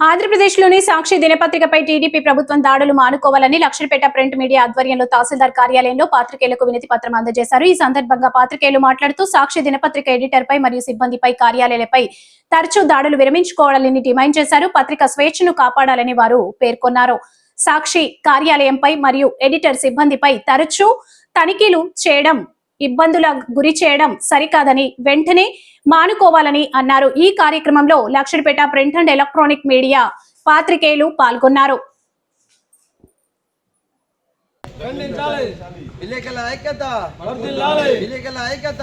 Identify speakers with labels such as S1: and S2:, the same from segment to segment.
S1: ఆంధ్రప్రదేశ్లోని సాక్షి దినపత్రికపై టీడీపీ ప్రభుత్వం దాడులు మానుకోవాలని లక్షలపేట ప్రింట్ మీడియా ఆధ్వర్యంలో తహసీల్దార్ కార్యాలయంలో పాత్రికేయులకు వినతి పత్రం అందజేశారు. ఈ సందర్భంగా పాత్రికేయులు మాట్లాడుతూ సాక్షి దినపత్రిక ఎడిటర్ పై మరియు సిబ్బందిపై కార్యాలయాలపై తరచూ దాడులు విరమించుకోవాలని డిమాండ్ చేశారు. పత్రిక స్వేచ్ఛను కాపాడాలని వారు పేర్కొన్నారు. సాక్షి కార్యాలయంపై మరియు ఎడిటర్ సిబ్బందిపై తరచూ తనిఖీలు చేయడం ఇబ్బందుల గురి చేయడం సరికాదని వెంటనే మానుకోవాలని అన్నారు. ఈ కార్యక్రమంలో Lakshettipet print and electronic media పాత్రికేయులు పాల్గొన్నారు.
S2: ఖండించాలి
S3: ఐక్యత ఐక్యత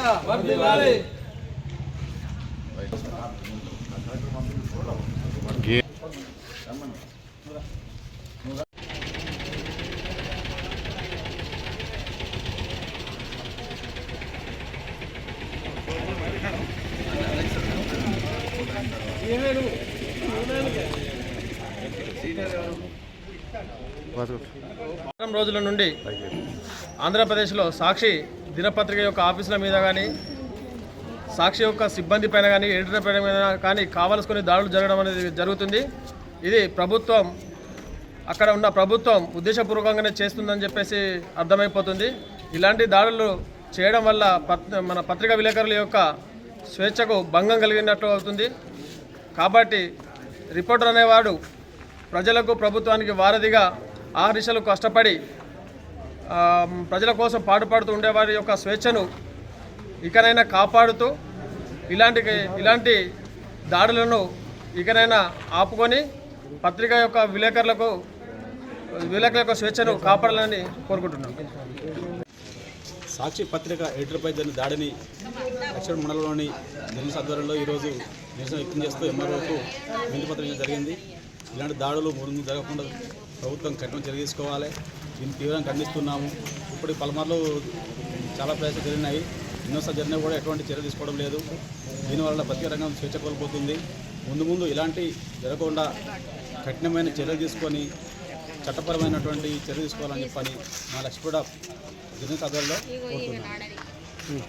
S2: వారం రోజుల నుండి ఆంధ్రప్రదేశ్లో సాక్షి దినపత్రిక యొక్క ఆఫీసుల మీద కానీ సాక్షి యొక్క సిబ్బంది పైన కానీ ఎడిటర్ పైన మీద కానీ కావలసుకుని దాడులు జరగడం అనేది జరుగుతుంది. ఇది ప్రభుత్వం అక్కడ ఉన్న ప్రభుత్వం ఉద్దేశపూర్వకంగానే చేస్తుందని చెప్పేసి అర్థమైపోతుంది. ఇలాంటి దాడులు చేయడం వల్ల పత్ మన పత్రికా విలేకరుల యొక్క స్వేచ్ఛకు భంగం కలిగినట్టు అవుతుంది. కాబట్టి రిపోర్టర్ అనేవాడు ప్రజలకు ప్రభుత్వానికి వారధిగా ఆ దిశలు కష్టపడి ప్రజల కోసం పాటుపడుతూ ఉండేవారి యొక్క స్వేచ్ఛను ఇకనైనా కాపాడుతూ ఇలాంటి ఇలాంటి దాడులను ఇకనైనా ఆపుకొని పత్రిక యొక్క విలేకరులకు విలేకరుల యొక్క స్వేచ్ఛను కాపాడాలని కోరుకుంటున్నాను.
S4: సాక్షి పత్రిక ఎడిటర్పై జరిగిన దాడిని అక్షర మండలంలోని నిర్మల ఆధ్వర్యంలో ఈరోజు నిరసన వ్యక్తం చేస్తూ ఎంఆర్ఓకు వినతిపత్రం జరిగింది. ఇలాంటి దాడులు ముందు జరగకుండా ప్రభుత్వం కఠిన చర్య తీసుకోవాలి. దీన్ని తీవ్రంగా ఖండిస్తున్నాము. ఇప్పుడు పలుమార్లు చాలా ప్రయత్నాలు జరిగినాయి. ఎన్నోసార్లు జరిగినా కూడా ఎటువంటి చర్య తీసుకోవడం లేదు. దీనివల్ల ప్రతి రంగం స్వేచ్ఛ కోల్పోతుంది. ముందు ముందు ఇలాంటి జరగకుండా కఠినమైన చర్యలు తీసుకొని చట్టపరమైనటువంటి చర్య తీసుకోవాలని చెప్పని మా లక్ష్మీపూడ ఆధ్వర్యంలో కోరుతున్నాను